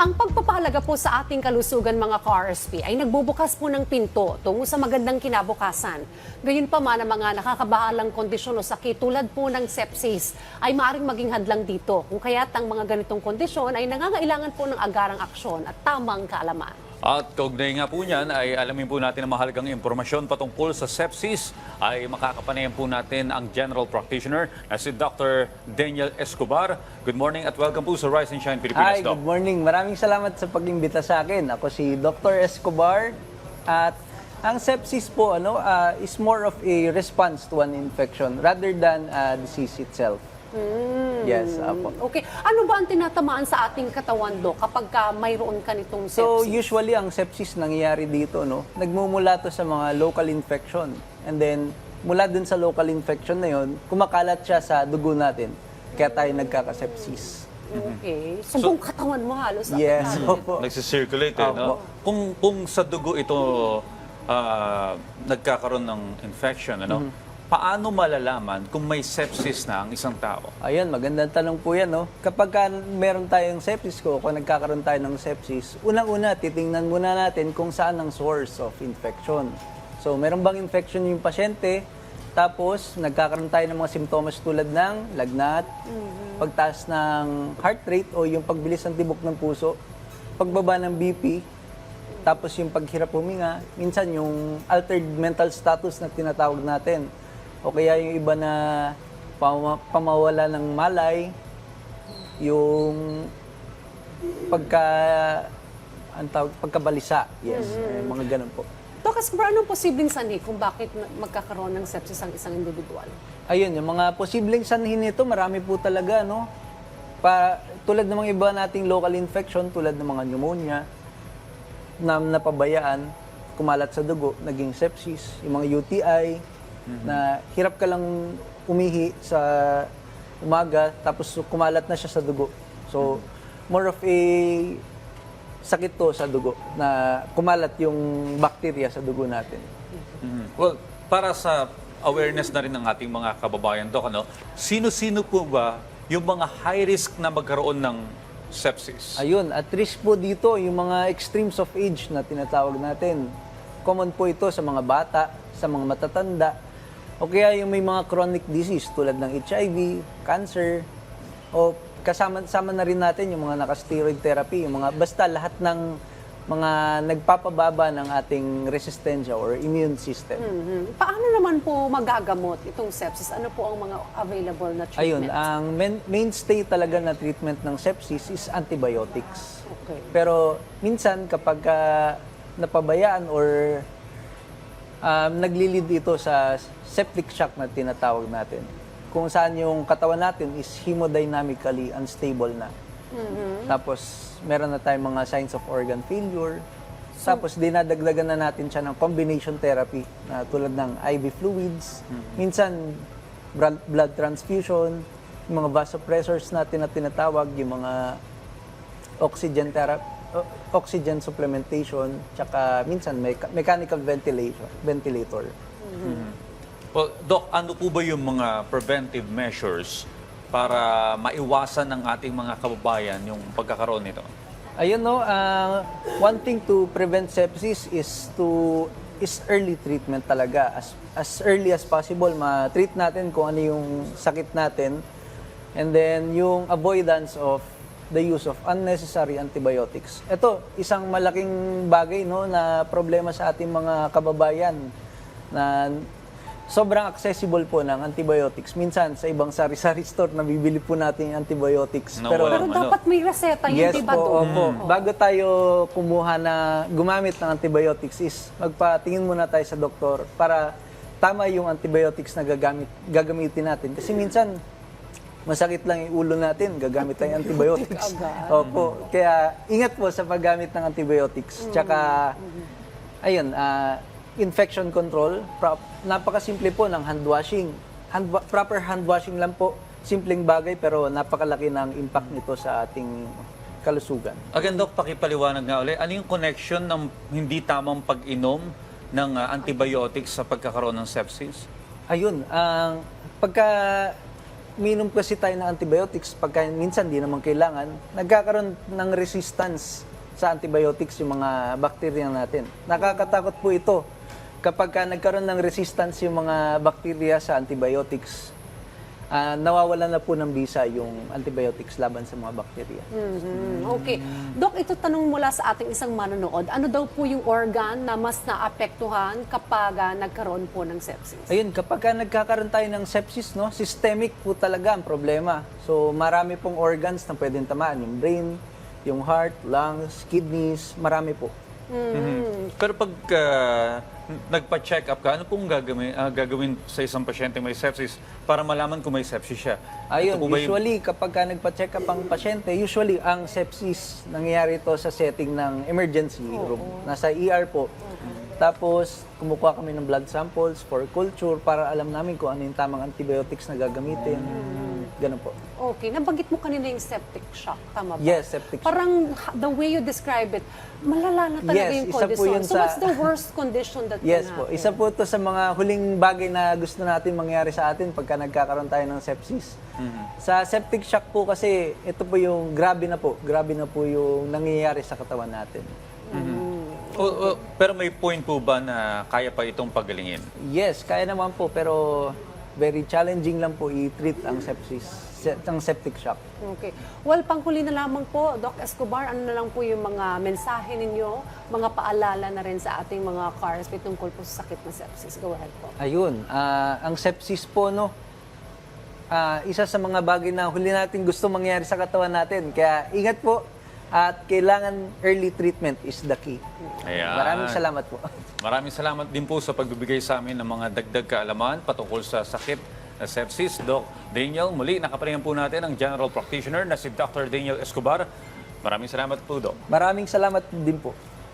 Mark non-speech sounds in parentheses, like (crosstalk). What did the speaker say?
Ang pagpapahalaga po sa ating kalusugan mga ka-RSP ay nagbubukas po ng pinto tungo sa magandang kinabukasan. Gayunpaman ang mga nakakabahalang kondisyon o sakit tulad po ng sepsis ay maaaring maging hadlang dito. Kung kaya't ang mga ganitong kondisyon ay nangangailangan po ng agarang aksyon at tamang kaalaman. At kaugnay nga po niyan ay alamin po natin ang mahalagang impormasyon patungkol sa sepsis ay makakapanayan po natin ang General Practitioner na si Dr. Daniel Escobar. Good morning at welcome po sa Rise and Shine Pilipinas, Hi, Doc. good morning. Maraming salamat sa pag-imbita sa akin. Ako si Dr. Escobar at ang sepsis po ano ah, is more of a response to an infection rather than a disease itself. Yes, apo. Okay, ano ba ang tinatamaan sa ating katawan do kapag ka mayroon ka nitong So sepsis? usually ang sepsis nangyayari dito no, nagmumula to sa mga local infection. And then mula dun sa local infection na yon, kumakalat siya sa dugo natin. Kaya tayo nagkakasepsis. Okay, so, buong katawan mo halos. Yes, apektado. opo. Nagsisirculate eh, no? Kung, kung sa dugo ito ah, nagkakaroon ng infection, ano? Paano malalaman kung may sepsis na ang isang tao? Ayun, magandang tanong po yan, no? Kapag ka meron tayong sepsis ko, kung nagkakaroon tayo ng sepsis, unang-una, titingnan muna natin kung saan ang source of infection. So, meron bang infection yung pasyente? Tapos, nagkakaroon tayo ng mga simptomas tulad ng lagnat, pagtaas ng heart rate o yung pagbilis ng tibok ng puso, pagbaba ng BP, tapos yung paghirap huminga, minsan yung altered mental status na tinatawag natin. O kaya yung iba na pama- pamawala ng malay, yung pagka ang tawag, pagkabalisa. Yes, eh, mga ganun po. Dok, Escobar, anong posibleng sanhi kung bakit na- magkakaroon ng sepsis ang isang individual? Ayun, yung mga posibleng sanhin nito, marami po talaga, no? Pa, tulad ng mga iba nating local infection, tulad ng mga pneumonia, na napabayaan, kumalat sa dugo, naging sepsis, yung mga UTI, na hirap ka lang umihi sa umaga, tapos kumalat na siya sa dugo. So, more of a sakit to sa dugo, na kumalat yung bacteria sa dugo natin. Mhm. Well, para sa awareness na rin ng ating mga kababayan, Doc, ano, sino-sino po ba yung mga high risk na magkaroon ng sepsis? Ayun, at risk po dito yung mga extremes of age na tinatawag natin. Common po ito sa mga bata, sa mga matatanda, o kaya yung may mga chronic disease tulad ng HIV, cancer, o kasama-sama na rin natin yung mga naka-steroid therapy, yung mga basta lahat ng mga nagpapababa ng ating resistensya or immune system. Mhm. Paano naman po magagamot itong sepsis? Ano po ang mga available na Ayun, treatment? ang main- mainstay talaga na treatment ng sepsis is antibiotics. Okay. Pero minsan kapag ah, napabayaan or um, naglilid ito sa septic shock na tinatawag natin, kung saan yung katawan natin is hemodynamically unstable na. Tapos meron na tayong mga signs of organ failure. Tapos dinadagdagan na natin siya ng combination therapy na tulad ng IV fluids, minsan bra- blood transfusion, yung mga vasopressors natin na tinatawag, yung mga oxygen therapy, oxygen supplementation, tsaka minsan mecha- mechanical ventilation, ventilator. Well, Doc, ano po ba yung mga preventive measures para maiwasan ng ating mga kababayan yung pagkakaroon nito? Ayun no, ah, one thing to prevent sepsis is to is early treatment talaga. As as early as possible ma-treat natin kung ano yung sakit natin. And then yung avoidance of the use of unnecessary antibiotics. Ito, isang malaking bagay no na problema sa ating mga kababayan na sobrang accessible po ng antibiotics. Minsan sa ibang sari-sari (laughs) store nabibili po natin yung antibiotics. Na Pero Pero Ano? dapat may reseta yun, Yes di ba, po, opo. Bago tayo kumuha na gumamit ng antibiotics is magpatingin muna tayo sa doktor para tama yung antibiotics na gagamit, gagamitin natin. Kasi minsan, masakit lang yung ulo natin, gagamit tayo ng antibiotics. (laughs) Opo. Kaya ingat po sa paggamit ng antibiotics. Tsaka, ayun, ah, infection control, prop, napakasimple po ng hand washing. Hand, wa- proper hand washing lang po. Simpleng bagay pero napakalaki ng impact nito sa ating kalusugan. Again, Doc, pakipaliwanag nga ulit. Ano yung connection ng hindi tamang pag-inom ng ah, antibiotics sa pagkakaroon ng sepsis? Ayun, ang pagka minum kasi tayo ng antibiotics pagka minsan di naman kailangan, nagkakaroon ng resistance sa antibiotics yung mga bakterya natin. Nakakatakot po ito kapag ka nagkaroon ng resistance yung mga bakterya sa antibiotics. Ah, nawawala na po ng bisa yung antibiotics laban sa mga bakterya. Mhm. Okay. Dok, ito tanong mula sa ating isang manonood. Ano daw po yung organ na mas naapektuhan kapag ah, nagkaroon po ng sepsis? Ayun, kapag ka nagkakaroon tayo ng sepsis, no, systemic po talaga ang problema. So, marami pong organs na pwedeng tamaan. Yung brain, yung heart, lungs, kidneys, marami po. Mhm. Pero pag ah, nagpa-check up ka, ano pong gagawin, ah, gagawin sa isang pasyente may sepsis para malaman kung may sepsis siya? Ayun, Ito po ba yung- usually kapag ka nagpa-check up ang pasyente, usually ang sepsis, nangyayari ito sa setting ng emergency room. Nasa ER po. Tapos, kumukuha kami ng blood samples for culture para alam namin kung ano yung tamang antibiotics na gagamitin. Ganun po. Okay. Nabanggit mo kanina yung septic shock. Tama ba? Yes, septic shock. Parang the way you describe it, malala na talaga Yes, yung isa po condition. yun so sa- what's the worst condition that Yes can po. happen? Isa po ito sa mga huling bagay na gusto natin mangyari sa atin pagka nagkakaroon tayo ng sepsis. Sa septic shock po kasi ito po yung grabe na po. Grabe na po yung nangyayari sa katawan natin. O- o- pero may point po ba na kaya pa itong pagalingin? Yes, kaya naman po pero very challenging lang po i-treat ang sepsis, se- ang septic shock. Okay. Well, panghuli na lamang po, Doc Escobar, ano na lang po yung mga mensahe ninyo, mga paalala na rin sa ating mga cars tungkol po sa sakit na sepsis. Go ahead po. Ayun, ah, ang sepsis po no, ah, isa sa mga bagay na huli natin gusto mangyari sa katawan natin. Kaya ingat po at kailangan early treatment is the key. Ayan. Maraming salamat po. (laughs) Maraming salamat din po sa pagbibigay sa amin ng mga dagdag kaalaman patungkol sa sakit na sepsis. Doc Daniel, muli nakapalingan po natin ang general practitioner na si Dr. Daniel Escobar. Maraming salamat po, Doc. Maraming salamat din po.